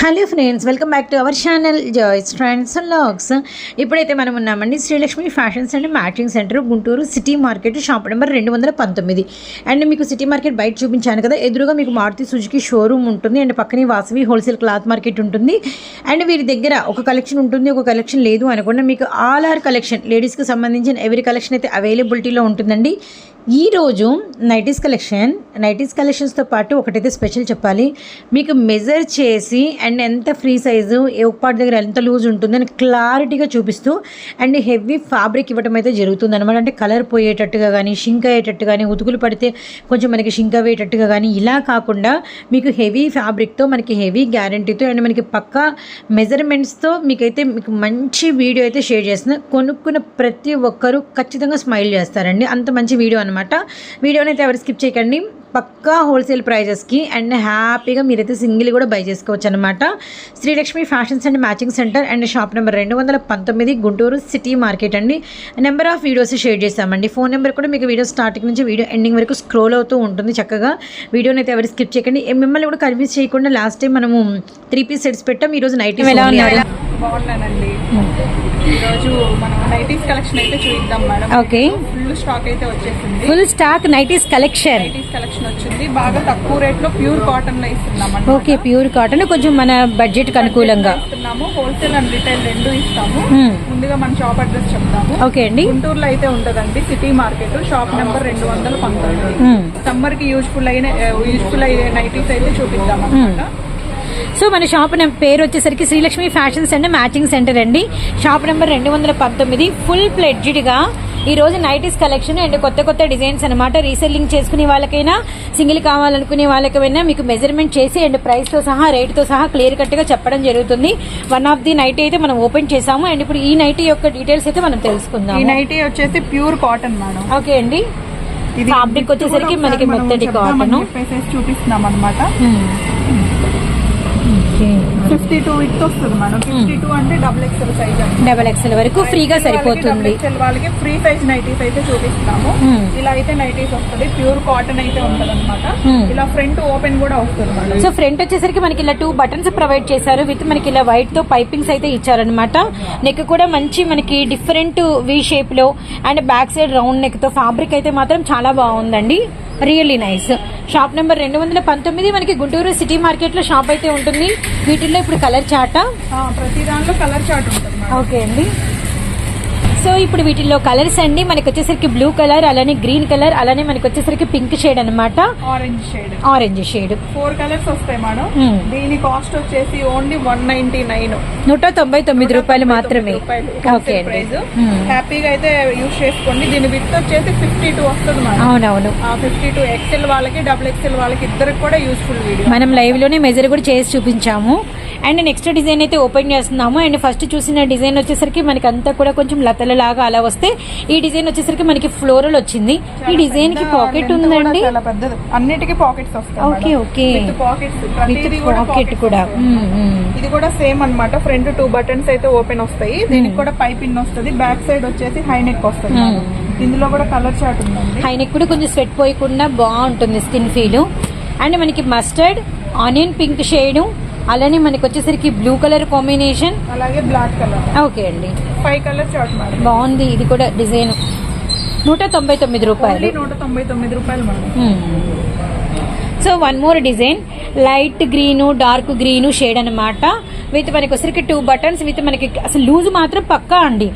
Hello friends welcome back to our channel strands and logs. ఇప్పుడైతే మనం ఉన్నామండి Srilakshmi fashions and matching centre Guntur city market shop number రెండు వందల పంతొమ్మిది. And మీకు సిటీ మార్కెట్ బయట చూపించాను కదా ఎదురుగా మీకు మారుతి సుజుకి షోరూమ్ ఉంటుంది. అండ్ పక్కనే వాసవి హోల్సేల్ క్లాత్ మార్కెట్ ఉంటుంది. అండ్ వీరి దగ్గర ఒక కలెక్షన్ ఉంటుంది ఒక కలెక్షన్ లేదు అనుకున్న మీకు ఆల్ ఆర్ కలెక్షన్ లేడీస్కి సంబంధించిన ఎవరి కలెక్షన్ అయితే అవైలబిలిటీలో ఉంటుందండి. ఈ రోజు నైటీస్ కలెక్షన్ నైటీస్ కలెక్షన్స్తో పాటు ఒకటైతే స్పెషల్ చెప్పాలి. మీకు మెజర్ చేసి అండ్ ఎంత ఫ్రీ సైజు ఏ పార్ట్ దగ్గర ఎంత లూజ్ ఉంటుందని క్లారిటీగా చూపిస్తూ అండ్ హెవీ ఫ్యాబ్రిక్ ఇవ్వడం అయితే జరుగుతుంది అనమాట అంటే కలర్ పోయేటట్టుగా కానీ షింక్ అయ్యేటట్టు కానీ ఉతుకులు పడితే కొంచెం మనకి షింక్ అయ్యేటట్టుగా కానీ ఇలా కాకుండా మీకు హెవీ ఫ్యాబ్రిక్తో మనకి హెవీ గ్యారంటీతో అండ్ మనకి పక్కా మెజర్మెంట్స్తో మీకైతే మీకు మంచి వీడియో అయితే షేర్ చేస్తున్నా. కొనుక్కున్న ప్రతి ఒక్కరూ ఖచ్చితంగా స్మైల్ చేస్తారండి. అంత మంచి వీడియో అనమాట వీడియోని అయితే ఎవరు స్కిప్ చేయకండి. పక్కా హోల్సేల్ ప్రైజెస్కి అండ్ హ్యాపీగా మీరైతే సింగిల్ కూడా బై చేసుకోవచ్చు అనమాట Srilakshmi fashions and matching centre and shop number రెండు వందల పంతొమ్మిది గుంటూరు సిటీ మార్కెట్ అండి. నెంబర్ ఆఫ్ వీడియోస్ షేర్ చేస్తామండి ఫోన్ నెంబర్ కూడా మీకు వీడియో స్టార్టింగ్ నుంచి వీడియో ఎండింగ్ వరకు స్క్రోల్ అవుతూ ఉంటుంది చక్కగా. వీడియోని అయితే ఎవరు స్కిప్ చేయకండి. మిమ్మల్ని కూడా కన్విన్స్ చేయకుండా లాస్ట్ టైం మనము త్రీ పీస్ సెట్స్ పెట్టాం ఈరోజు నైట్? బాగున్నానండి. ఈరోజు మనం నైటీస్ కలెక్షన్ అయితే చూద్దాం మేడం. ఓకే. ఫుల్ స్టాక్ అయితే వచ్చేసింది. Full stock nighties collection. Nighties collection వచ్చింది. బాగా తక్కువ రేట్లో ప్యూర్ కాటన్లో ఇస్తున్నాం ఓకే ప్యూర్ కాటన్. కొంచెం మన బడ్జెట్కి అనుకూలంగా. ఇస్తున్నాము. హోల్సేల్ అండ్ రిటైల్ రెండు ఇస్తాము. ముందుగా మన షాప్ అడ్రస్ చెప్తాము. ఓకే అండి. గుంటూరులో అయితే ఉంటదండి సిటీ మార్కెట్. షాప్ నెంబర్ రెండు వందల పంతొమ్మిది. సమ్మర్కి యూజ్ఫుల్ అయిన యూజ్ఫుల్ అయ్యే నైటీస్ అయితే చూపిద్దాం అనమాట సో మన షాప్ పేరు వచ్చేసరికి Srilakshmi fashions and matching centre అండి. షాప్ నెంబర్ రెండు వందల పంతొమ్మిది ఫుల్ ప్లెడ్జ్డ్గా ఈ రోజు నైటీస్ కలెక్షన్ అండ్ కొత్త కొత్త డిజైన్స్ అనమాట రీసెల్లింగ్ చేసుకునే వాళ్ళకైనా సింగిల్ కావాలనుకునే వాళ్ళకైనా మీకు మెజర్మెంట్ చేసి అండ్ ప్రైస్తో సహా రేట్తో సహా క్లియర్ కట్గా చెప్పడం జరుగుతుంది. వన్ ఆఫ్ ది నైట్ అయితే మనం ఓపెన్ చేసాము. అండ్ ఇప్పుడు ఈ నైటీ యొక్క డీటెయిల్స్ అయితే మనం ఈ తెలుసుకుందాం నైటీ వచ్చేసి ప్యూర్ కాటన్ మేడం. ఓకే అండి. ఇది ఫ్యాబ్రిక్ వచ్చేసరికి మనకి మెత్తటి చెప్దామని కాటన్ చూపిస్తున్నాం అనమాట ఫిఫ్టీ టూ విత్ వస్తుంది మేడం ఫిఫ్టీ టూ అంటే double XL size double XL వరకు ఫ్రీగా సరిపోతుంది. వాళ్ళకి ఫ్రీ సైజ్ నైటీస్ అయితే చూపిస్తున్నాము. Hmm. ఇలా అయితే నైటీస్ వస్తుంది. ప్యూర్ కాటన్ అయితే ఉంటది అనమాట Hmm. ఇలా ఫ్రంట్ ఓపెన్ కూడా వస్తుంది మేడం సో ఫ్రంట్ వచ్చేసరికి మనకి ఇలా టూ బటన్స్ ప్రొవైడ్ చేశారు. విత్ మనకి ఇలా వైట్తో పైపింగ్స్ అయితే ఇచ్చారనమాట నెక్ కూడా మంచి మనకి డిఫరెంట్ వి షేప్లో అండ్ బ్యాక్ సైడ్ రౌండ్ నెక్తో. ఫ్యాబ్రిక్ అయితే మాత్రం చాలా బాగుందండి. రియల్లీ నైస్ షాప్ నెంబర్ రెండు వందల పంతొమ్మిది మనకి గుంటూరు సిటీ మార్కెట్లో షాప్ అయితే ఉంటుంది. వీటిల్లో ఇప్పుడు కలర్ చాట ప్రతి దాంట్లో కలర్ చార్ట్ ఉంటుంది ఓకే అండి. సో ఇప్పుడు వీటిల్లో కలర్స్ అండి. మనకి వచ్చేసరికి బ్లూ కలర్ అలానే గ్రీన్ కలర్ అలానే మనకి వచ్చేసరికి పింక్ షేడ్ అనమాట orange shade orange shade four colours వస్తాయి మేడం. Hmm. దీని కాస్ట్ వచ్చేసి ఓన్లీ వన్ నైన్టీ నైన్ నూట తొంభై తొమ్మిది రూపాయలు మాత్రమే. ఓకే అండి. Price Hmm. హ్యాపీగా అయితే యూజ్ చేసుకోండి. దీని విత్ వచ్చేసి ఫిఫ్టీ టూ వస్తుంది అవునవును. ఆ ఫిఫ్టీ టూ ఎక్సెల్ వాళ్ళకి డబుల్ ఎక్సెల్ వాళ్ళకి ఇద్దరికి కూడా యూస్ఫుల్ వీడియో మనం లైవ్లోనే మెజర్ కూడా చేసి చూపించాము. అండ్ నెక్స్ట్ డిజైన్ అయితే ఓపెన్ చేస్తున్నాము. అండ్ ఫస్ట్ చూసిన డిజైన్ వచ్చేసరికి మనకి అంతా కూడా కొంచెం లతల లాగా అలా వస్తే ఈ డిజైన్ వచ్చేసరికి మనకి ఫ్లోరల్ వచ్చింది. ఈ డిజైన్కి పాకెట్ ఉందండి? అన్నిటికీ పాకెట్స్ వస్తాయి ఓకే ఓకే పాకెట్ కూడా. మ్మ్, మ్మ్. ఇది కూడా సేమ్ అన్నమాట. ఫ్రంట్ టూ బటన్స్ అయితే ఓపెన్ వస్తాయి. దీనికి కూడా పైప్ ఇన్ వస్తుంది. బ్యాక్ సైడ్ వచ్చేసి హై నెక్ వస్తుంది Hmm. ఇందులో కూడా కలర్ చార్ట్ ఉందండి. హై నెక్ కూడా కొంచెం స్వెట్ పోయకుండా బాగుంటుంది స్కిన్ ఫీల్ అండ్ మనకి మస్టర్డ్ ఆనియన్ పింక్ షేడ్ అలానే మనకి వచ్చేసరికి బ్లూ కలర్ కాంబినేషన్ అలాగే బ్లాక్ కలర్ ఓకే అండి. ఫైవ్ కలర్ మేడం బాగుంది. ఇది కూడా డిజైన్. నూట తొంభై తొమ్మిది రూపాయలు. నూట తొంభై తొమ్మిది రూపాయలు madam so one more design light green dark green shade అనమాట విత్ మనకి వచ్చరికి టూ బటన్స్ విత్ మనకి అసలు లూజ్ మాత్రం పక్కా అండి.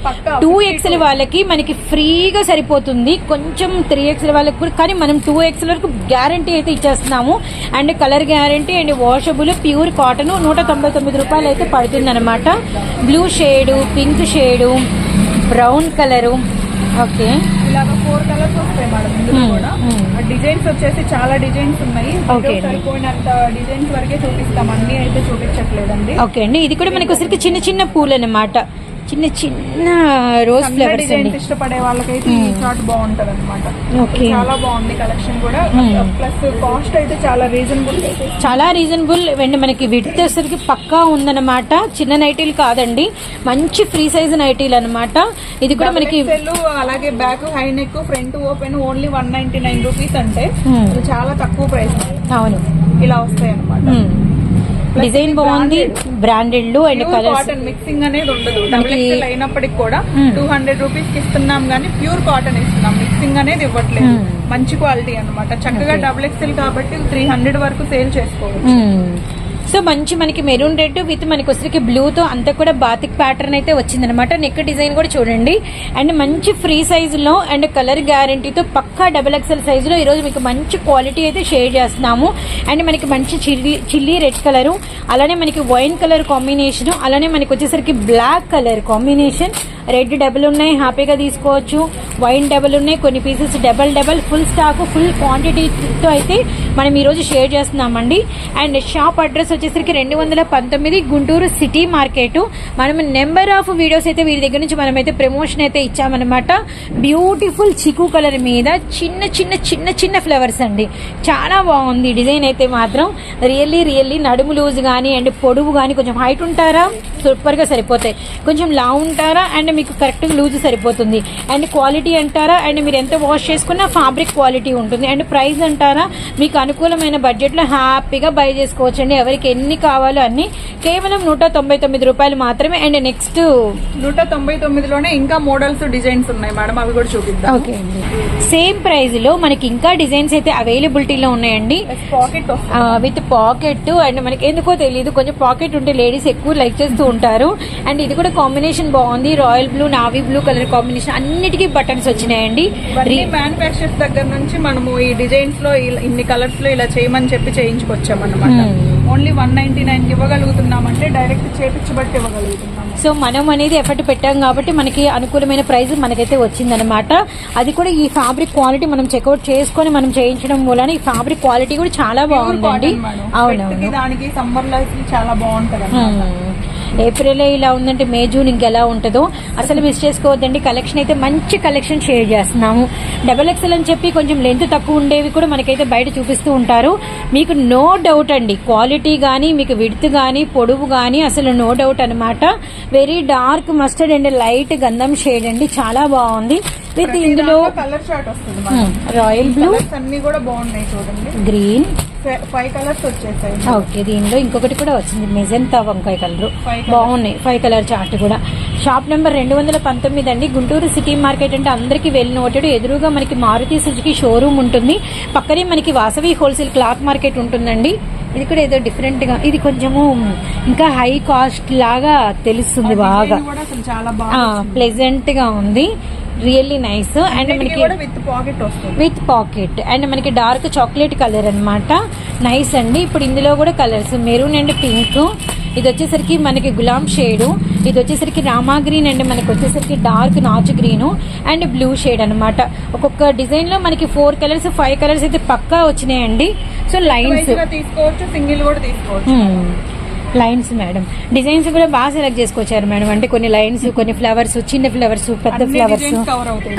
టూ ఎక్స్ఎల్ వాళ్ళకి మనకి ఫ్రీగా సరిపోతుంది. కొంచెం త్రీ ఎక్స్ఎల్ వాళ్ళకి కూడా కానీ మనం టూ ఎక్స్ఎల్ వరకు గ్యారంటీ అయితే ఇచ్చేస్తున్నాము. And colour guarantee and washable pure cotton నూట తొంభై తొమ్మిది రూపాయలు అయితే పడుతుంది అనమాట blue shade pink shade brown colour okay ఇలాగ ఫోర్ కలర్స్ వస్తాయి మేడం ఇందులో Hmm, కూడా. hmm. డిజైన్స్ వచ్చేసి చాలా డిజైన్స్ ఉన్నాయి. సరిపోయినంత డిజైన్స్ వరకే చూపిస్తాం. అన్ని అయితే చూపించట్లేదండి. ఓకే అండి. ఇది కూడా మనకి చిన్న చిన్న పూలు అనమాట చిన్న చిన్న రోజ్ ఫ్లవర్స్ అండి ఇష్టపడే వాళ్ళకైతే ఈ చార్ట్ బాగుంటది అనమాట. చాలా బాగుంది కలెక్షన్ కూడా. Hmm. ప్లస్ కాస్ట్ అయితే చాలా రీజనబుల్ చాలా రీజనబుల్ అండ్ మనకి విడత్ వచ్చరికి పక్కా ఉందన్నమాట. చిన్న నైటీలు కాదండి. మంచి ఫ్రీ సైజ్ నైటీలు అనమాట ఇది కూడా మనకి అలాగే back high neck front open only one ninety nine rupees అంటే Hmm. చాలా తక్కువ ప్రైస్ అవును. ఇలా వస్తాయి అనమాట. డిజైన్ బాగుంది branded and colours cotton mixing అనేది ఉండదు. డబుల్ ఎక్స్ఎల్ అయినప్పటికి కూడా Hmm. టూ హండ్రెడ్ రూపీస్ ఇస్తున్నాం కానీ ప్యూర్ కాటన్ ఇస్తున్నాం. మిక్సింగ్ అనేది ఇవ్వట్లేదు. Hmm. మంచి క్వాలిటీ అన్నమాట. చక్కగా డబుల్ ఎక్స్ఎల్ కాబట్టి త్రీ హండ్రెడ్ వరకు సేల్ చేసుకోవచ్చు. సో మంచి మనకి మెరూన్ రెడ్ విత్ మనకి వచ్చరికి బ్లూతో అంతా కూడా బాతిక్ ప్యాటర్న్ అయితే వచ్చిందనమాట నెక్ డిజైన్ కూడా చూడండి. అండ్ మంచి ఫ్రీ సైజులో అండ్ కలర్ గ్యారంటీతో పక్కా డబల్ ఎక్సెల్ సైజులో ఈరోజు మీకు మంచి క్వాలిటీ అయితే షేర్ చేస్తున్నాము. అండ్ మనకి మంచి చిల్లీ చిల్లీ రెడ్ కలరు అలానే మనకి వైన్ కలర్ కాంబినేషన్ అలానే మనకి వచ్చేసరికి black colour combination red double ఉన్నాయి హ్యాపీగా తీసుకోవచ్చు. వైన్ డబుల్ ఉన్నాయి కొన్ని pieces double double full stock full క్వాంటిటీతో అయితే మనం ఈరోజు షేర్ చేస్తున్నామండి. అండ్ షాప్ అడ్రస్ వచ్చేసరికి రెండు వందల పంతొమ్మిది గుంటూరు సిటీ మార్కెట్ మనం నెంబర్ ఆఫ్ వీడియోస్ అయితే వీరి దగ్గర నుంచి మనమైతే ప్రమోషన్ అయితే ఇచ్చామన్నమాట. బ్యూటిఫుల్ చికు కలర్ మీద చిన్న చిన్న చిన్న చిన్న ఫ్లవర్స్ అండి. చాలా బాగుంది డిజైన్ అయితే మాత్రం. రియల్లీ రియల్లీ నడుము లూజ్ కానీ అండ్ పొడువు కానీ కొంచెం హైట్ ఉంటారా? సూపర్గా సరిపోతాయి. కొంచెం లావు ఉంటారా? అండ్ మీకు కరెక్ట్గా లూజ్ సరిపోతుంది. అండ్ క్వాలిటీ అంటారా? అండ్ మీరు ఎంత వాష్ చేసుకున్నా ఫ్యాబ్రిక్ క్వాలిటీ ఉంటుంది. అండ్ ప్రైస్ అంటారా? మీకు అనుకూలమైన బడ్జెట్లో హ్యాపీగా బై చేసుకోవచ్చండి. ఎవరికి ఎన్ని కావాలో అన్ని కేవలం నూట తొంభై తొమ్మిది రూపాయలు మాత్రమే. అండ్ నెక్స్ట్ నూట తొంభై తొమ్మిదిలోనే ఇంకా మోడల్స్ డిజైన్స్ ఉన్నాయి. మేడం అవి కూడా చూపిద్దాం. ఓకే అండి. సేమ్ ప్రైస్లో మనకి ఇంకా డిజైన్స్ అయితే అవైలబిలిటీలో ఉన్నాయండి. పాకెట్ విత్ పాకెట్ అండ్ మనకి ఎందుకో తెలియదు కొంచెం పాకెట్ ఉంటే లేడీస్ ఎక్కువ లైక్ చేస్తూ ఉంటారు. అండ్ ఇది కూడా కాంబినేషన్ బాగుంది. Royal blue navy blue colour combination అన్నిటికీ బటన్స్ వచ్చినాయండి. ఇవన్నీ మ్యానుఫాక్చర్స్ దగ్గర నుంచి మనము ఈ డిజైన్స్లో ఇన్ని కలర్స్లో ఇలా చేయమని చెప్పి చేయించుకొచ్చాం అనమాట Hmm. Only one ninety nine ఇవ్వగలుగుతున్నామంటే డైరెక్ట్ చేపించబట్టి ఇవ్వగలుగుతున్నాం సో మనం అనేది ఎఫర్ట్ పెట్టాం కాబట్టి మనకి అనుకూలమైన ప్రైస్ మనకైతే వచ్చిందనమాట అది కూడా ఈ ఫ్యాబ్రిక్ క్వాలిటీ మనం చెక్అవుట్ చేసుకొని మనం చేయించడం మూలన ఈ ఫ్యాబ్రిక్ క్వాలిటీ కూడా చాలా బాగుందండి. అవునవును. దానికి సమ్మర్ లైఫ్ చాలా బాగుంటది ఏప్రిల్ ఇలా ఉందంటే మే జూన్ ఇంకెలా ఉంటుందో అసలు మిస్ చేసుకోవద్దండి. కలెక్షన్ అయితే మంచి కలెక్షన్ షేర్ చేస్తున్నాము. డబల్ ఎక్సెల్ అని చెప్పి కొంచెం లెంత్ తక్కువ ఉండేవి కూడా మనకైతే బయట చూపిస్తూ ఉంటారు. మీకు నో డౌట్ అండి క్వాలిటీ కానీ మీకు విడ్త్ కానీ పొడవు కానీ అసలు నో డౌట్ అనమాట very dark mustard and light గంధం షేడ్ అండి. చాలా బాగుంది. విత్ ఇందులో కలర్ చార్ట్ వస్తుంది రాయల్ బ్లూ అన్ని కూడా బాగున్నాయి చూడండి. గ్రీన్ ఫైవ్ కలర్స్ వచ్చేసాయి ఓకే దీనిలో ఇంకొకటి కూడా వచ్చింది. మెజంతా వంకాయ కలర్. బాగున్నాయి. ఫైవ్ కలర్ చార్ట్ కూడా. షాప్ నెంబర్ రెండు వందల పంతొమ్మిది అండి. గుంటూరు సిటీ మార్కెట్ అంటే అందరికీ వెళ్ళి నోటెడ్ ఎదురుగా మనకి మారుతి సుజుకి షోరూమ్ ఉంటుంది. పక్కనే మనకి వాసవి హోల్సేల్ క్లాత్ మార్కెట్ ఉంటుందండి. ఇది కూడా ఏదో డిఫరెంట్గా. ఇది కొంచెము ఇంకా హై కాస్ట్ లాగా తెలుస్తుంది బాగా. ప్లెజెంట్గా ఉంది. Really nice. అండ్ మనకి విత్ పాకెట్ వస్తుంది. With pocket. అండ్ మనకి డార్క్ చాక్లెట్ కలర్ అన్నమాట. నైస్ అండి. ఇప్పుడు ఇందులో కూడా కలర్స్. Maroon and pink. ఇది వచ్చేసరికి మనకి గులాం షేడు. ఇది వచ్చేసరికి రామా గ్రీన్ అండ్ మనకి వచ్చేసరికి డార్క్ నాచు గ్రీన్. అండ్ బ్లూ షేడ్ అన్నమాట. ఒక్కొక్క డిజైన్లో మనకి ఫోర్ కలర్స్ ఫైవ్ కలర్స్ అయితే పక్కా వచ్చినాయండి. So lines. తీసుకోవచ్చు సింగిల్ కూడా తీసుకోవచ్చు. లైన్స్ మేడం డిజైన్స్ కూడా బాగా సెలెక్ట్ చేసుకొచ్చారు మేడం అంటే కొన్ని లైన్స్ కొన్ని ఫ్లవర్స్ చిన్న ఫ్లవర్స్ పెద్ద ఫ్లవర్స్.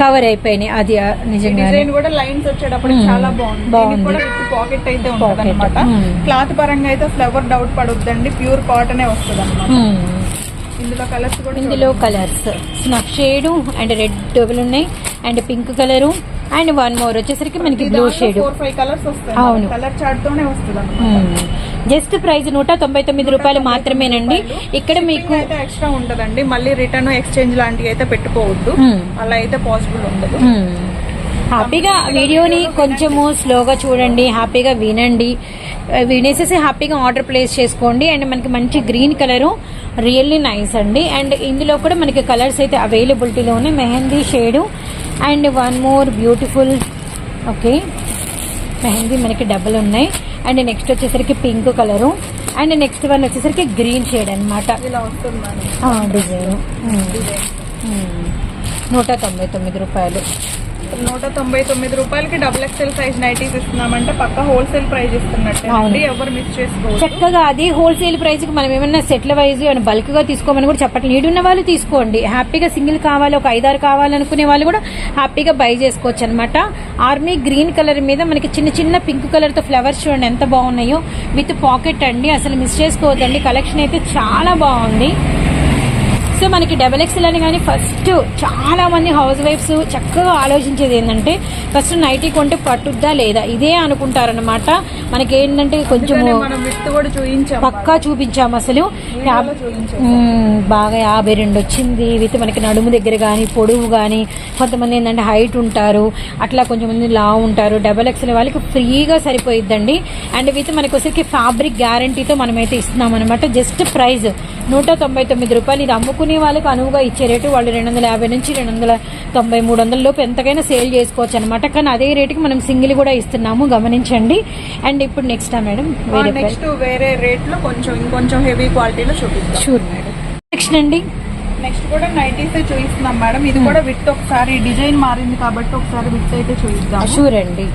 కవర్ అయిపోయినాయి. అది డిజైన్ కూడా లైన్స్ వచ్చేటప్పుడు Hmm. చాలా బాగుంది. పాకెట్ అయితే Pocket. ఉంటుంది అనమాట Hmm. క్లాత్ పరంగా అయితే ఫ్లవర్ డౌట్ పడొద్దండి. ప్యూర్ కాటనే వస్తుంది అనమాట. ఇందులో కలర్స్ కూడా ఇందులో colours snuff shade and red double ఉన్నాయి. And pink colour and one more వచ్చేసరికి మనకి బ్లూ షేడ్ అవును. కలర్ చార్ట్ తోనే వస్తుంది జస్ట్ ప్రైస్ నూట తొంభై తొమ్మిది రూపాయలు మాత్రమేనండి. ఇక్కడ మీకు ఎక్స్ట్రా ఉంటదండి మళ్ళీ రిటర్న్ ఎక్స్చేంజ్ లాంటివి అయితే పెట్టుకోవద్దు. Hmm. అలా అయితే పాసిబుల్ ఉండదు. హ్యాపీగా వీడియోని కొంచెము స్లోగా చూడండి హ్యాపీగా వినండి. ఆ, వినేసేసి హ్యాపీగా ఆర్డర్ ప్లేస్ చేసుకోండి. అండ్ మనకి మంచి గ్రీన్ కలరు రియల్లీ నైస్ అండి. అండ్ ఇందులో కూడా మనకి కలర్స్ అయితే అవైలబిలిటీలో ఉన్నాయి mehndi shade and one more beautiful okay. Mehndi మనకి డబుల్ ఉన్నాయి. అండ్ నెక్స్ట్ వచ్చేసరికి pink colour and next one వచ్చేసరికి గ్రీన్ షేడ్ అనమాట డిజైన్. నూట తొంభై తొమ్మిది రూపాయలు. నూట తొంభై తొమ్మిది రూపాయలకి డబుల్ ఎక్స్ఎల్ సైజ్ నైటీస్ ఇస్తున్నామంటే పక్క హోల్సేల్ ప్రైస్ ఇస్తున్నట్టే. ఎవరు మిస్ చేసుకోవచ్చు చక్కగా అది హోల్సేల్ ప్రైస్కి మనం ఏమన్నా సెట్ల వైజ్ బల్క్గా తీసుకోమని కూడా చెప్పట్లేదు నీడు ఉన్న వాళ్ళు తీసుకోండి. హ్యాపీగా సింగిల్ కావాలి ఒక ఐదారు కావాలనుకునే వాళ్ళు కూడా హ్యాపీగా బై చేసుకోవచ్చు అనమాట ఆర్మీ గ్రీన్ కలర్ మీద మనకి చిన్న చిన్న పింక్ కలర్తో ఫ్లవర్స్ చూడండి ఎంత బాగున్నాయో. విత్ పాకెట్ అండి అసలు మిస్ చేసుకోవద్దండి. కలెక్షన్ అయితే చాలా బాగుంది. సో మనకి డబల్ ఎక్స్ఎల్ అని కానీ ఫస్ట్ చాలా మంది హౌస్ వైఫ్స్ చక్కగా ఆలోచించేది ఏంటంటే ఫస్ట్ నైటీ కొంటే పట్టుద్దా లేదా? ఇదే అనుకుంటారనమాట మనకి ఏంటంటే కొంచెం పక్కా చూపించాము అసలు. బాగా యాభై రెండు వచ్చింది. విత్ మనకి నడుము దగ్గర కానీ పొడవు కానీ కొంతమంది ఏంటంటే హైట్ ఉంటారు. అట్లా కొంచెం మంది లావు ఉంటారు. డబల్ ఎక్స్ఎల్ వాళ్ళకి ఫ్రీగా సరిపోయిద్దండి. అండ్ విత్ మనకి వచ్చేసరికి ఫ్యాబ్రిక్ గ్యారంటీతో మనమైతే ఇస్తున్నాం అనమాట జస్ట్ ప్రైస్ నూట తొంభై తొమ్మిది రూపాయలు. ఇది అమ్ముకునే వాళ్ళకి అనువుగా ఇచ్చే రేటు వాళ్ళు రెండు వందల యాభై నుంచి రెండు వందల తొంభై మూడు వందల లోపు ఎంతకైనా సేల్ చేసుకోవచ్చు అనమాట కానీ అదే రేటుకి మనం సింగిల్ కూడా ఇస్తున్నాము గమనించండి. అండ్ ఇప్పుడు నెక్స్ట్ మేడం వేరే నెక్స్ట్ వేరే రేట్లో కొంచెం ఇంకొంచెం హెవీ క్వాలిటీలో చూపిస్తాం షూర్ మేడం నెక్స్ట్ అండి. నెక్స్ట్ కూడా నైటీస్ చూపిస్తున్నాం మేడం ఇది కూడా విత్ ఒకసారి డిజైన్ మారింది కాబట్టి ఒకసారి విత్ అయితే చూపిద్దాం షూర్ అండి.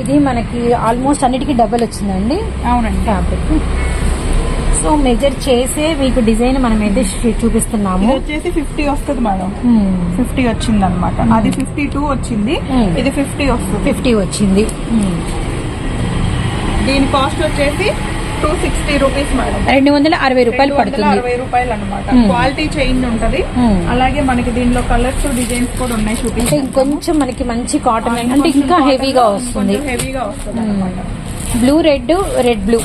ఇది మనకి ఆల్మోస్ట్ అన్నిటికీ డబల్ వచ్చిందండి. అవునండి. ఫ్యాబ్రిక్ సో మెజర్ చేసే మీకు డిజైన్ మనం అయితే చూపిస్తున్నాము. వచ్చేసి ఫిఫ్టీ వస్తుంది మేడం. ఫిఫ్టీ వచ్చింది అనమాట అది ఫిఫ్టీ టూ వచ్చింది. ఇది ఫిఫ్టీ వస్తుంది. ఫిఫ్టీ వచ్చింది. దీని కాస్ట్ వచ్చేసి టూ సిక్స్టీ రూపీస్ మేడం. రెండు వందల అరవై రూపాయలు పడుతుంది. అరవై రూపాయలు అనమాట. క్వాలిటీ చేంజ్ ఉంటది. అలాగే మనకి దీనిలో కలర్స్ డిజైన్స్ కూడా ఉన్నాయి చూపించి ఇంకొంచెం మనకి మంచి కాటన్ అంటే ఇంకా హెవీగా వస్తుంది. హెవీగా వస్తుంది బ్లూ రెడ్ రెడ్ బ్లూ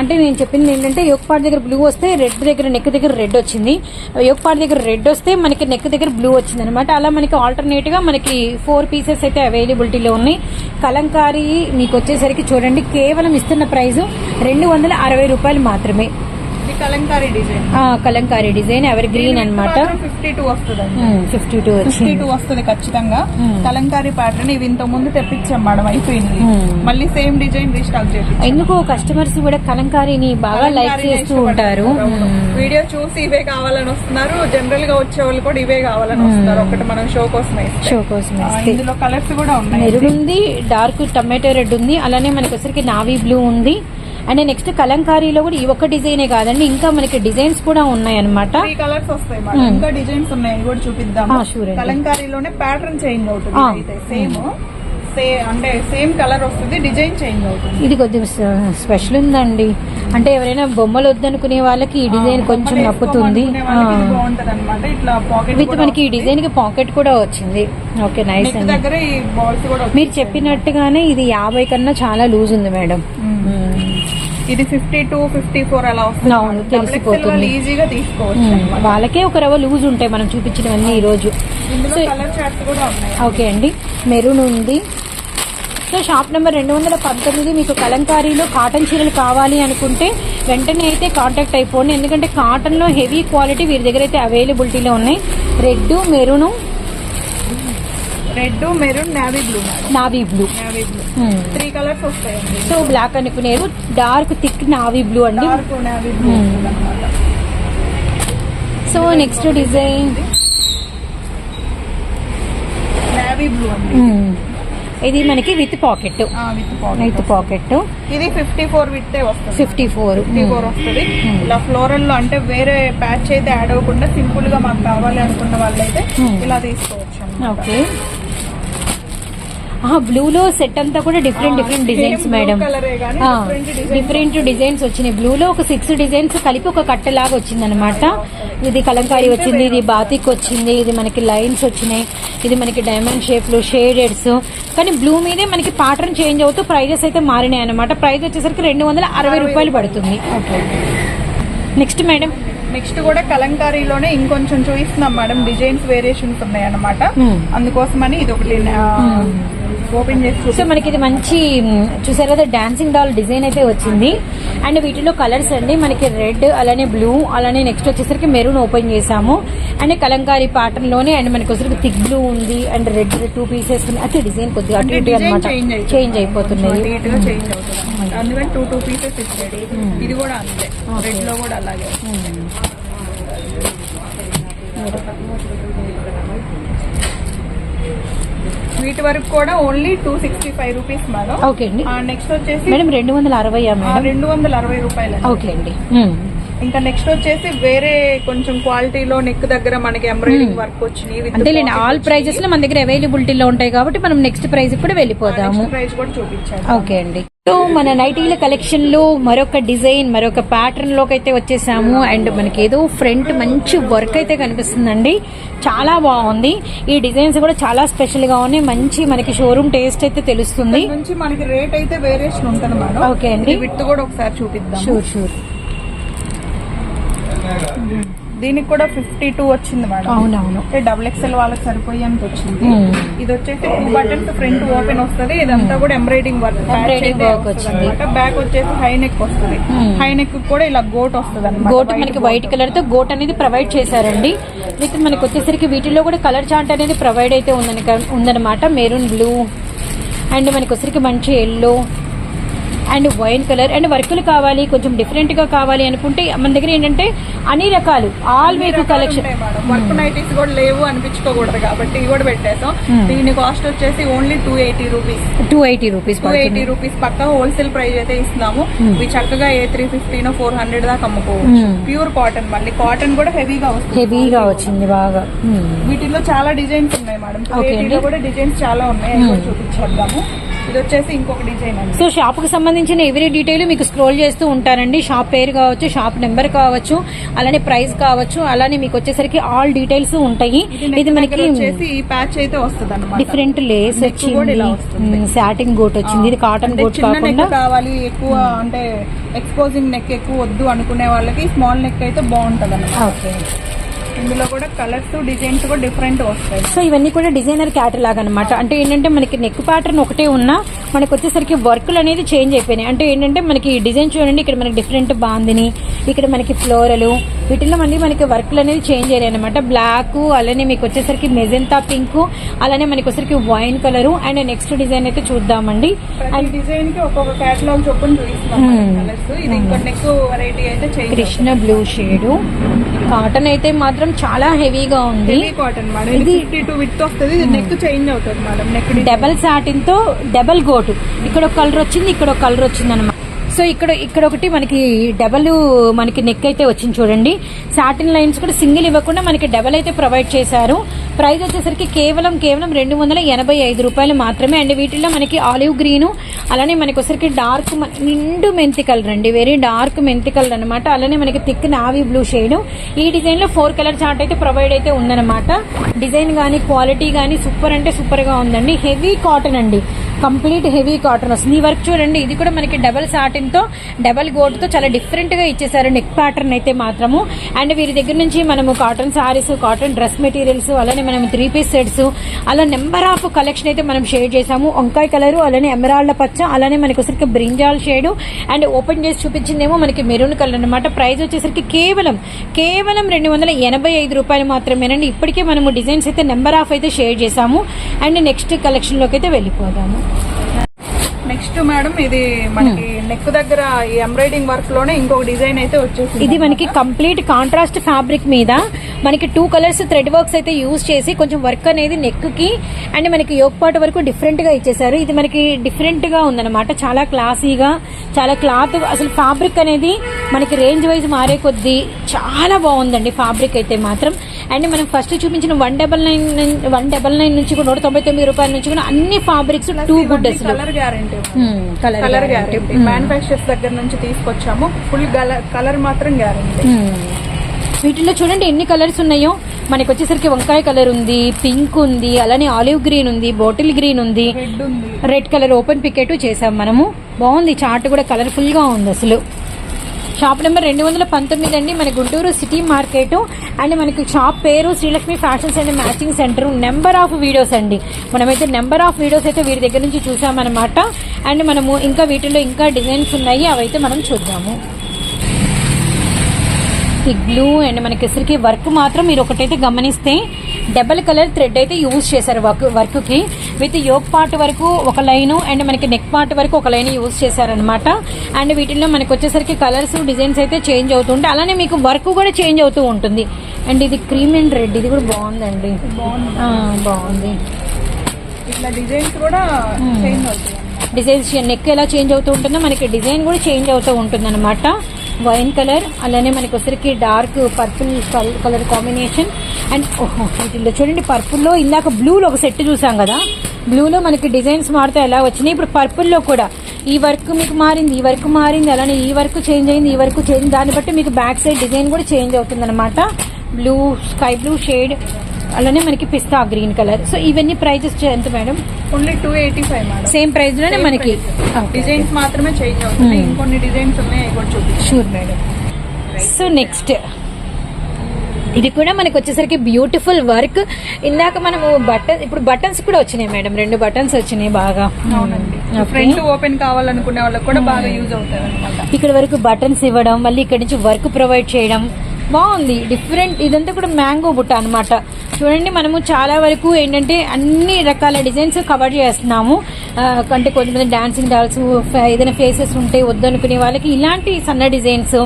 అంటే నేను చెప్పింది ఏంటంటే యోగపాట్ దగ్గర బ్లూ వస్తే రెడ్ దగ్గర నెక్ దగ్గర రెడ్ వచ్చింది. యోగపాట్ దగ్గర రెడ్ వస్తే మనకి నెక్ దగ్గర బ్లూ వచ్చింది అనమాట అలా మనకి ఆల్టర్నేట్గా మనకి ఫోర్ పీసెస్ అయితే అవైలబిలిటీలో ఉన్నాయి. కలంకారీ మీకు వచ్చేసరికి చూడండి కేవలం ఇస్తున్న ప్రైస్ రెండు వందల అరవై రూపాయలు మాత్రమే. Kalamkari design. Kalamkari design evergreen అనమాట ఫిఫ్టీ టూ వస్తుంది ఫిఫ్టీ టూ ఫిఫ్టీ టూ వస్తుంది ఖచ్చితంగా. కలంకారీ ప్యాటర్న్ ఇవి ఇంత ముందు తెప్పించాం మేడం అయిపోయింది. మళ్ళీ సేమ్ డిజైన్ రీస్టాక్ చేసి ఎందుకు కస్టమర్స్ కూడా కలంకారీని బాగా లైక్ చేస్తూ ఉంటారు. వీడియో చూసి ఇవే కావాలని వస్తున్నారు. జనరల్గా వచ్చే వాళ్ళు కూడా ఇవే కావాలని వస్తున్నారు. ఒకటి మనం షో ఇస్తే. షో కోసం ఇందులో కలర్స్ కూడా ఉన్నాయి. ఉంది డార్క్ టమాటో రెడ్ ఉంది. అలానే మనకి వచ్చరికి నావీ బ్లూ ఉంది. అండ్ నెక్స్ట్ కలంకారీలో కూడా ఈ ఒక్క డిజైనే కాదండి ఇంకా మనకి డిజైన్స్ కూడా ఉన్నాయి అనమాట కలర్స్ వస్తాయి మేడం. ఇంకా డిజైన్స్ ఉన్నాయి కూడా చూపిద్దాం అండి. కలంకారీలోనే ప్యాటర్న్ చేంజ్ అవుతుంది సేమ్ సే అంటే సేమ్ కలర్ వస్తుంది డిజైన్ చేంజ్ అవుతుంది. ఇది కొద్దిగా స్పెషల్ ఉందండి. అంటే ఎవరైనా బొమ్మలు వద్దనుకునే వాళ్ళకి ఈ డిజైన్ కొంచెం నప్పుతుంది. విత్ మనకి ఈ డిజైన్కి పాకెట్ కూడా వచ్చింది. ఓకే నైస్ అండి. మీరు చెప్పినట్టుగానే ఇది యాభై కన్నా చాలా లూజ్ ఉంది మేడం. ఇది ఫిఫ్టీ టూ ఫిఫ్టీ ఫోర్ అలా వస్తుంది. తెలిసిపోతుంది. ఈజీగా తీసుకోవచ్చు. వాళ్ళకే ఒక రవ్వ లూజ్ ఉంటాయి మనం చూపించినవన్నీ ఈ రోజు. ఇందులో సో కలర్ చార్ట్స్ కూడా ఉన్నాయి. ఓకే అండి. మెరూన్ ఉంది. సో షాప్ నెంబర్ రెండు వందల పంతొమ్మిది మీకు కలంకారీలో కాటన్ చీరలు కావాలి అనుకుంటే వెంటనే అయితే కాంటాక్ట్ అయిపోండి. ఎందుకంటే కాటన్లో హెవీ క్వాలిటీ వీరి దగ్గర అయితే అవైలబిలిటీలో ఉన్నాయి. Red maroon red maroon navy blue navy blue navy blue three colours వస్తాయండి. సో బ్లాక్ అనుకునేరు. డార్క్ థిక్ నావీ బ్లూ అండి. Dark navy blue so next design navy blue అండి. ఇది మనకి with pocket with pocket with pocket ఇది fifty four with fifty four fifty four వస్తుంది. ఇలా ఫ్లోరల్లో అంటే వేరే ప్యాచ్ అయితే యాడ్ అవ్వకుండా సింపుల్గా మాకు కావాలి అనుకున్న వాళ్ళైతే Hmm. ఇలా తీసుకోవచ్చు. ఓకే బ్లూలో సెట్ అంతా కూడా different different designs madam different designs వచ్చినాయి. బ్లూలో ఒక సిక్స్ డిజైన్స్ కలిపి ఒక కట్టలాగా వచ్చింది అనమాట ఇది కలంకారీ వచ్చింది ఇది బాతిక్ వచ్చింది ఇది మనకి లైన్స్ వచ్చినాయి ఇది మనకి డైమండ్ షేప్లు షేడెడ్స్ కానీ బ్లూ మీదే మనకి ప్యాటర్న్ చేంజ్ అవుతూ ప్రైజెస్ అయితే మారినాయి అనమాట ప్రైస్ వచ్చేసరికి రెండు వందల అరవై రూపాయలు పడుతుంది. ఓకే నెక్స్ట్ మేడం నెక్స్ట్ కూడా కలంకారీలోనే ఇంకొంచెం చూపిస్తున్నాం మేడం డిజైన్స్ వేరియేషన్స్ ఉన్నాయి అనమాట Hmm. అందుకోసమని ఇది ఒకటి ఓపెన్ చేసి సో. మనకి ఇది మంచి చూసారు కదా డాన్సింగ్ డాల్ డిజైన్ అయితే వచ్చింది. అండ్ వీటిలో కలర్స్ అండి మనకి రెడ్ అలానే బ్లూ అలానే నెక్స్ట్ వచ్చేసరికి మెరూన్ ఓపెన్ చేసాము. అండ్ కలంకారీ పాటర్న్లోనే అండ్ మనకి వచ్చేసరికి థిక్ బ్లూ ఉంది అండ్ రెడ్ టూ పీసెస్ అయితే డిజైన్ కొద్దిగా అటు ఇటు అనమాట చేంజ్ అయిపోతున్నాయి. అనమాట అందుకని టూ టూ పీసెస్ ఇచ్చాడు. ఇది కూడా అంతే. రెడ్లో కూడా అలాగే. వీటి వరకు కూడా only two sixty five rupees madam. Okay అండి. నెక్స్ట్ వచ్చేసి మేడం రెండు వందల మేడం? రెండు వందల అరవై రూపాయలు ఓకే అండి. ఇంకా నెక్స్ట్ వచ్చేసి వేరే కొంచెం క్వాలిటీలో నెక్ దగ్గర మనకి ఎంబ్రాయిడింగ్ వర్క్ వచ్చినాయి with అంతేలేండి ఆల్ వచ్చినాయి. ప్రైజెస్లో మన దగ్గర అవైలబిలిటీలో ఉంటాయి కాబట్టి మనం నెక్స్ట్ ప్రైస్ కూడా వెళ్ళిపోదాము. ప్రైస్ కూడా చూపించాను ఓకే అండి. మన నైటీల కలెక్షన్లో మరొక డిజైన్ మరొక ప్యాటర్న్లోకి అయితే వచ్చేసాము. అండ్ మనకి ఏదో ఫ్రంట్ మంచి వర్క్ అయితే కనిపిస్తుందండి. చాలా బాగుంది. ఈ డిజైన్స్ కూడా చాలా స్పెషల్గా ఉన్నాయి. మంచి మనకి షోరూమ్ టేస్ట్ అయితే తెలుస్తుంది. మనకి రేట్ అయితే వేరియేషన్ ఉంటుంది ఓకే అండి. విత్ కూడా ఒకసారి చూపిద్దాం షూర్ షూర్. దీనికి కూడా ఫిఫ్టీ టూ వచ్చింది మేడం. అవునవును. డబుల్ ఎక్స్ఎల్ వాళ్ళకి సరిపోయేంత వచ్చింది. ఇది వచ్చేసి టూ బటన్స్ ఫ్రంట్ ఓపెన్ వస్తుంది. ఇదంతా కూడా ఎంబ్రాయిడింగ్ వర్క్ work వచ్చింది. బ్యాక్ వచ్చేసి హై నెక్ వస్తుంది. హై నెక్ కూడా ఇలా గోట్ వస్తుంది గోట్ మనకి వైట్ కలర్తో గోట్ అనేది ప్రొవైడ్ చేశారండి. విత్ మనకి వచ్చేసరికి వీటిలో కూడా కలర్ చార్ట్ అనేది ప్రొవైడ్ అయితే ఉందని ఉందన్నమాట. మెరూన్ బ్లూ అండ్ మనకి వచ్చేసరికి మంచి yellow and wine colour and వర్కులు కావాలి కొంచెం డిఫరెంట్గా కావాలి అనుకుంటే మన దగ్గర ఏంటంటే అన్ని రకాలు ఆల్ వేక్ కలెక్షన్ వర్క్ నైటీస్ కూడా లేవు అనిపించుకోకూడదు కాబట్టి ఇవి కూడా పెట్టేసాం Hmm. దీని కాస్ట్ వచ్చేసి only two eighty rupees two eighty rupees two eighty rupees పక్క హోల్సేల్ ప్రైస్ అయితే ఇస్తున్నాము. Hmm. ఇవి చక్కగా ఏ త్రీ ఫిఫ్టీన్ ఫోర్ హండ్రెడ్ దాకా అమ్ముకోవచ్చు. Hmm. ప్యూర్ కాటన్ మళ్ళీ కాటన్ కూడా హెవీగా వస్తుంది. హెవీగా వచ్చింది బాగా. Hmm. వీటిలో చాలా డిజైన్స్ ఉన్నాయి మేడం కూడా డిజైన్స్ చాలా ఉన్నాయి. చూపించేద్దాము. ఇది వచ్చేసి ఇంకొక డిజైన్ అండి. సో షాప్కి సంబంధించిన ఎవ్రీ డీటెయిల్ మీకు స్క్రోల్ చేస్తూ ఉంటారండి షాప్ పేరు కావచ్చు షాప్ నెంబర్ కావచ్చు అలానే ప్రైస్ కావచ్చు అలానే మీకు వచ్చేసరికి ఆల్ డీటెయిల్స్ ఉంటాయి. ఇది మనకి వచ్చేసి ఈ ప్యాచ్ అయితే వస్తుంది అనమాట డిఫరెంట్ లేస్. వచ్చింది. సాటిన్ గోట్ వచ్చింది. ఇది కాటన్ గోట్ కాకుండా కావాలి ఎక్కువ అంటే ఎక్స్పోజింగ్ నెక్ ఎక్కువ వద్దు అనుకునే వాళ్ళకి స్మాల్ నెక్ అయితే బాగుంటది అన్నమాట ఓకే. ఇందులో కూడా కలర్స్ డిజైన్స్ కూడా డిఫరెంట్ వస్తాయి. సో ఇవన్నీ కూడా డిజైనర్ క్యాటలాగ్ అనమాట అంటే ఏంటంటే మనకి నెక్ ప్యాటర్న్ ఒకటే ఉన్నా మనకి వచ్చేసరికి వర్కులు అనేది చేంజ్ అయిపోయినాయి. అంటే ఏంటంటే మనకి డిజైన్ చూడండి ఇక్కడ మనకి డిఫరెంట్ బాందిని ఇక్కడ మనకి ఫ్లోరలు వీటిలో మళ్ళీ మనకి వర్కులు అనేది చేంజ్ అయ్యాయి అనమాట బ్లాక్ అలానే మీకు వచ్చేసరికి మెజెంతా పింక్ అలానే మనకి వచ్చేసరికి wine colour and next design అయితే చూద్దామండి. ప్రతి డిజైన్కి ఒక్కొక్క కేటలాగ్ చొప్పున Hmm. Krishna blue shade cotton అయితే మాత్రం చాలా హెవీగా ఉంది. Cotton madam. ఇది ఫిఫ్టీ టూ విత్ వస్తుంది. నెక్ చేంజ్ అవుతుంది మేడం. నెక్ డబల్ సాటిన్తో డబల్ గోటు. ఇక్కడ ఒక కలర్ వచ్చింది ఇక్కడ ఒక కలర్ వచ్చింది అనమాట సో ఇక్కడ ఇక్కడ ఒకటి మనకి డబల్ మనకి నెక్ అయితే వచ్చింది చూడండి. సాటిన్ లైన్స్ కూడా సింగిల్ ఇవ్వకుండా మనకి డబల్ అయితే ప్రొవైడ్ చేశారు. ప్రైస్ వచ్చేసరికి కేవలం కేవలం రెండు వందల ఎనభై ఐదు రూపాయలు మాత్రమే. అండ్ వీటిల్లో మనకి ఆలివ్ గ్రీను అలానే మనకి వచ్చరికి డార్క్ నిండు మెంతి కలర్ అండి వెరీ డార్క్ మెంతి కలర్ అనమాట అలానే మనకి థిక్ నావీ బ్లూ షేడ్. ఈ డిజైన్లో ఫోర్ కలర్ చార్ట్ అయితే ప్రొవైడ్ అయితే ఉందన్నమాట. డిజైన్ కానీ క్వాలిటీ కానీ సూపర్ అంటే సూపర్గా ఉందండి. హెవీ కాటన్ అండి. కంప్లీట్ హెవీ కాటన్ వస్తుంది. ఈ వర్క్ చూడండి ఇది కూడా మనకి డబల్ సాటిన్తో డబల్ గోట్తో చాలా డిఫరెంట్గా ఇచ్చేసారు నెక్ ప్యాటర్న్ అయితే మాత్రము. అండ్ వీరి దగ్గర నుంచి మనము cotton saris cotton dress materials అలానే మనం త్రీ పీస్ సెట్స్ అలా నెంబర్ ఆఫ్ కలెక్షన్ అయితే మనం షేర్ చేసాము. వంకాయ కలర్ అలానే ఎమరాల్డ్ పచ్చ అలానే మనకి వచ్చరికి బ్రింజాల్ షేడ్ అండ్ ఓపెన్ చేసి చూపించిందేమో మనకి మెరూన్ కలర్ అనమాట ప్రైస్ వచ్చేసరికి కేవలం కేవలం రెండు వందల ఎనభై ఐదు రూపాయలు మాత్రమేనండి. ఇప్పటికే మనము డిజైన్స్ అయితే నెంబర్ ఆఫ్ అయితే షేర్ చేసాము. అండ్ నెక్స్ట్ కలెక్షన్లోకి అయితే వెళ్ళిపోదాము. నెక్స్ట్ మేడం ఇది మనకి నెక్ దగ్గర ఈ ఎంబ్రాయిడింగ్ వర్క్లోనే ఇంకొక డిజైన్ అయితే వచ్చేసింది. ఇది మనకి కంప్లీట్ కాంట్రాస్ట్ ఫ్యాబ్రిక్ మీద మనకి టూ కలర్స్ థ్రెడ్ వర్క్స్ అయితే యూజ్ చేసి కొంచెం వర్క్ అనేది నెక్కి అండ్ మనకి యోగ్ పార్ట్ వరకు డిఫరెంట్గా ఇచ్చేసారు ఇది మనకి డిఫరెంట్గా ఉందన్నమాట. చాలా క్లాసీగా చాలా క్లాత్ అసలు ఫ్యాబ్రిక్ అనేది మనకి రేంజ్ వైజ్ మారే కొద్దీ చాలా బాగుందండి ఫ్యాబ్రిక్ అయితే మాత్రం. అండ్ మనం ఫస్ట్ చూపించిన one double nine one double nine నుంచి కూడా నూట తొంభై తొమ్మిది రూపాయల నుంచి కూడా అన్ని ఫ్యాబ్రిక్స్ టూ గుడ్ అసలు. Colour guarantee colour guarantee manufacturers దగ్గర నుంచి తీసుకొచ్చాము. ఫుల్ కలర్ మాత్రం గ్యారంటీ మ్మ్. వీటిలో చూడండి ఎన్ని కలర్స్ ఉన్నాయో. మనకి వచ్చేసరికి వంకాయ కలర్ ఉంది పింక్ ఉంది అలానే ఆలివ్ గ్రీన్ ఉంది బాటిల్ గ్రీన్ ఉంది. రెడ్ ఉంది. రెడ్ కలర్ ఓపెన్ పికెట్ చేసాం మనము. బాగుంది. చార్ట్ కూడా కలర్ఫుల్గా ఉంది అసలు. షాప్ నెంబర్ రెండు వందల పంతొమ్మిది అండి. మన గుంటూరు సిటీ మార్కెట్. అండ్ మనకి షాప్ పేరు Srilakshmi fashions and matching centre. Number of videos అండి. మనమైతే నెంబర్ ఆఫ్ వీడియోస్ అయితే వీరి దగ్గర నుంచి చూసామన్నమాట. అండ్ మనము ఇంకా వీటిలో ఇంకా డిజైన్స్ ఉన్నాయి. అవైతే మనం చూద్దాము. ఈ బ్లూ అండ్ మనకి ఇసరికి వర్క్ మాత్రం మీరు ఒకటైతే గమనిస్తే డబల్ కలర్ థ్రెడ్ అయితే యూజ్ చేశారు వర్క్ వర్క్కి విత్ యోగ్ పార్ట్ వరకు ఒక లైన్ అండ్ మనకి నెక్ పార్ట్ వరకు ఒక లైన్ యూజ్ చేశారనమాట అండ్ వీటిల్లో మనకి వచ్చేసరికి కలర్స్ డిజైన్స్ అయితే చేంజ్ అవుతుంటాయి అలానే మీకు వర్క్ కూడా చేంజ్ అవుతూ ఉంటుంది. అండ్ ఇది క్రీమ్ అండ్ రెడ్ ఇది కూడా బాగుందండి. బాగుంది. ఇట్లా డిజైన్స్ కూడా చేంజ్ డిజైన్స్ నెక్ ఎలా చేంజ్ అవుతూ ఉంటుందో మనకి డిజైన్ కూడా చేంజ్ అవుతూ ఉంటుంది అనమాట వైన్ కలర్ అలానే మనకి వచ్చరికి dark purple colour combination. And ఓహో చూడండి పర్పుల్లో ఇందాక బ్లూలో ఒక సెట్ చూసాం కదా. బ్లూలో మనకి డిజైన్స్ మారితే ఎలా వచ్చినాయి? ఇప్పుడు పర్పుల్లో కూడా. ఈ వర్క్ మీకు మారింది ఈ వర్క్ మారింది అలానే ఈ వర్క్ చేంజ్ అయింది ఈ వర్క్ చేంజ్ దాన్ని బట్టి మీకు బ్యాక్ సైడ్ డిజైన్ కూడా చేంజ్ అవుతుంది బ్లూ స్కై బ్లూ షేడ్ అలానే మనకి పిస్తా గ్రీన్ కలర్. సో ఇవన్నీ ప్రైజెస్ ఎంత madam? Only two eighty five madam. Same ప్రైస్లోనే మనకి. డిజైన్స్ మాత్రమే చేంజ్ అవుతుంది. ఇంకొన్ని డిజైన్స్ ఉన్నాయి కూడా షూర్ మేడం సో నెక్స్ట్ ఇది కూడా మనకి వచ్చేసరికి బ్యూటిఫుల్ వర్క్ ఇందాక మనము బటన్ ఇప్పుడు బటన్స్ కూడా వచ్చినాయి మేడం. రెండు బటన్స్ వచ్చినాయి బాగా. ఫ్రంట్ ఓపెన్ కావాలనుకునే వాళ్ళకి కూడా బాగా యూజ్ అవుతాయి అనమాట ఇక్కడ వరకు బటన్స్ ఇవ్వడం మళ్ళీ ఇక్కడ నుంచి వర్క్ ప్రొవైడ్ చేయడం. బాగుంది. డిఫరెంట్ ఇదంతా కూడా మ్యాంగో బుట్ట అన్నమాట. చూడండి మనము చాలా వరకు ఏంటంటే అన్ని రకాల డిజైన్స్ కవర్ చేస్తున్నాము. అంటే కొంతమంది డాన్సింగ్ డాల్స్ ఏదైనా ఫేసెస్ ఉంటే వద్దనుకునే వాళ్ళకి ఇలాంటి సన్న డిజైన్స్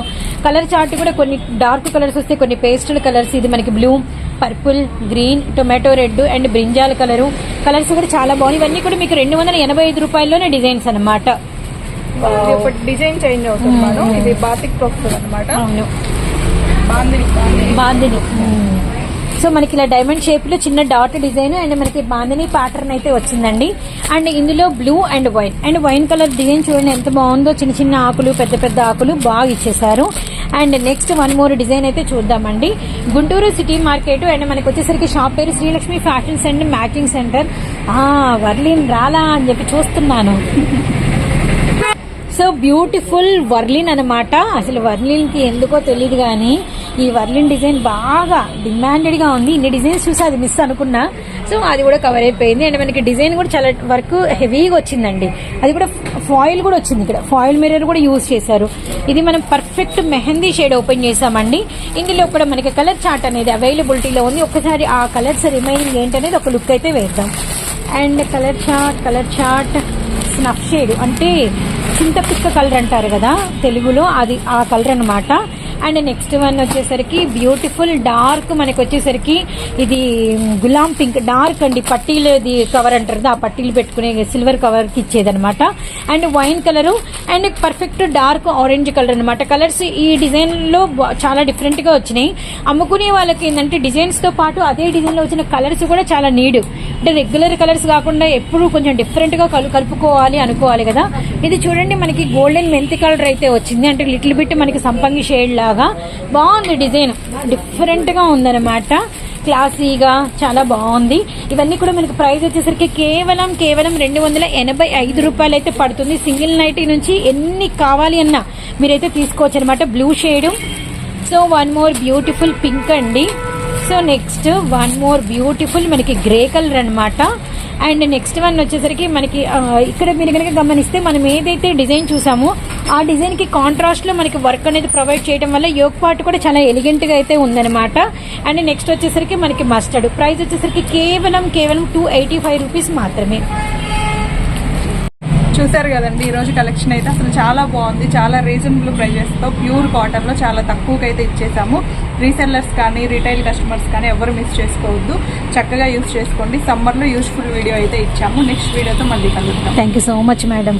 కలర్ చార్ట్ కూడా కొన్ని డార్క్ కలర్స్ వస్తే కొన్ని పేస్టల్ కలర్స్ ఇది మనకి blue purple green tomato red and brinjal colour colours కూడా చాలా బాగున్నాయి. ఇవన్నీ కూడా మీకు రెండు వందల ఎనభై ఐదు రూపాయల్లోనే డిజైన్స్ అనమాట డిజైన్ చేంజ్ అవుతుంది ఇది బాతిక్ వస్తుంది అనమాట బాందిని బాందిని. బాందిని. సో మనకి ఇలా డైమండ్ షేప్లో చిన్న డాట్ డిజైన్ అండ్ మనకి బాందని ప్యాటర్న్ అయితే వచ్చిందండి. అండ్ ఇందులో blue and wine and wine colour design చూడండి ఎంత బాగుందో. చిన్న చిన్న ఆకులు పెద్ద పెద్ద ఆకులు బాగా ఇచ్చేసారు and next one more design అయితే చూద్దామండి. గుంటూరు సిటీ మార్కెట్ అండ్ మనకి వచ్చేసరికి షాప్ పేరు Srilakshmi fashions and matching centre వర్లీన్ రాలా అని చెప్పి చూస్తున్నాను. సో బ్యూటిఫుల్ వర్లిన్ అనమాట అసలు వర్లిన్కి ఎందుకో తెలియదు కానీ ఈ వర్లిన్ డిజైన్ బాగా డిమాండెడ్గా ఉంది. ఇన్ని డిజైన్స్ చూసి అది మిస్ అనుకున్నా. సో అది కూడా కవర్ అయిపోయింది. అండ్ మనకి డిజైన్ కూడా చాలా వర్క్ హెవీగా వచ్చిందండి. అది కూడా ఫాయిల్ కూడా వచ్చింది ఇక్కడ. ఫాయిల్ మిర్రర్ కూడా యూజ్ చేశారు. ఇది మనం పర్ఫెక్ట్ మెహందీ షేడ్ ఓపెన్ చేసామండి ఇందులో కూడా మనకి కలర్ చార్ట్ అనేది అవైలబిలిటీలో ఉంది. ఒకసారి ఆ కలర్స్ రిమైనింగ్ ఏంటనేది ఒక లుక్ అయితే వేద్దాం. And colour chart colour chart snuff shade అంటే చింతపిక్క కలర్ అంటారు కదా తెలుగులో అది ఆ కలర్ అనమాట అండ్ నెక్స్ట్ వన్ వచ్చేసరికి బ్యూటిఫుల్ డార్క్ మనకి వచ్చేసరికి ఇది గులాం పింక్ డార్క్ అండి పట్టీలు ఇది కవర్ అంటారు ఆ పట్టీలు పెట్టుకునే సిల్వర్ కవర్కి ఇచ్చేదనమాట and wine colour and perfect dark orange colour అన్నమాట. కలర్స్ ఈ డిజైన్లో చాలా డిఫరెంట్గా వచ్చినాయి. అమ్ముకునే వాళ్ళకి ఏంటంటే డిజైన్స్తో పాటు అదే డిజైన్లో వచ్చిన కలర్స్ కూడా చాలా నీడ్ అంటే రెగ్యులర్ కలర్స్ కాకుండా ఎప్పుడు కొంచెం డిఫరెంట్గా కలు కలుపుకోవాలి అనుకోవాలి కదా. ఇది చూడండి మనకి గోల్డెన్ మెంతి కలర్ అయితే వచ్చింది. అంటే లిటిల్ బిట్ మనకి సంపంగి షేడ్ లాగా. బాగుంది డిజైన్ డిఫరెంట్గా ఉందన్నమాట. క్లాసీగా చాలా బాగుంది. ఇవన్నీ కూడా మనకి ప్రైస్ వచ్చేసరికి కేవలం కేవలం రెండు వందల ఎనభై ఐదు రూపాయలు అయితే పడుతుంది. సింగిల్ నైట్ నుంచి ఎన్ని కావాలి అన్నా మీరైతే తీసుకోవచ్చు అనమాట blue shade so one more beautiful pink అండి. So next one more beautiful మనకి గ్రే కలర్ అనమాట అండ్ నెక్స్ట్ వన్ వచ్చేసరికి మనకి ఇక్కడ మీరు కనుక గమనిస్తే మనం ఏదైతే డిజైన్ చూసామో ఆ డిజైన్కి మనకి వర్క్ అనేది ప్రొవైడ్ చేయడం వల్ల యోగ్ పార్ట్ కూడా చాలా ఎలిగెంట్గా అయితే ఉందన్నమాట. అండ్ నెక్స్ట్ వచ్చేసరికి మనకి మస్టర్డ్ ప్రైస్ వచ్చేసరికి కేవలం కేవలం టూ ఎయిటీ ఫైవ్ రూపీస్ మాత్రమే. చూసారు కదండి ఈరోజు కలెక్షన్ అయితే. అసలు చాలా బాగుంది చాలా రీజనబుల్ ప్రైజెస్తో ప్యూర్ కాటన్లో చాలా తక్కువకైతే అయితే ఇచ్చేసాము. రీసెల్లర్స్ కానీ రిటైల్ కస్టమర్స్ కానీ ఎవరు మిస్ చేసుకోవద్దు. చక్కగా యూస్ చేసుకోండి. సమ్మర్లో యూస్ఫుల్ వీడియో అయితే ఇచ్చాము. నెక్స్ట్ వీడియోతో మళ్ళీ కలుగుతాం thank you so much madam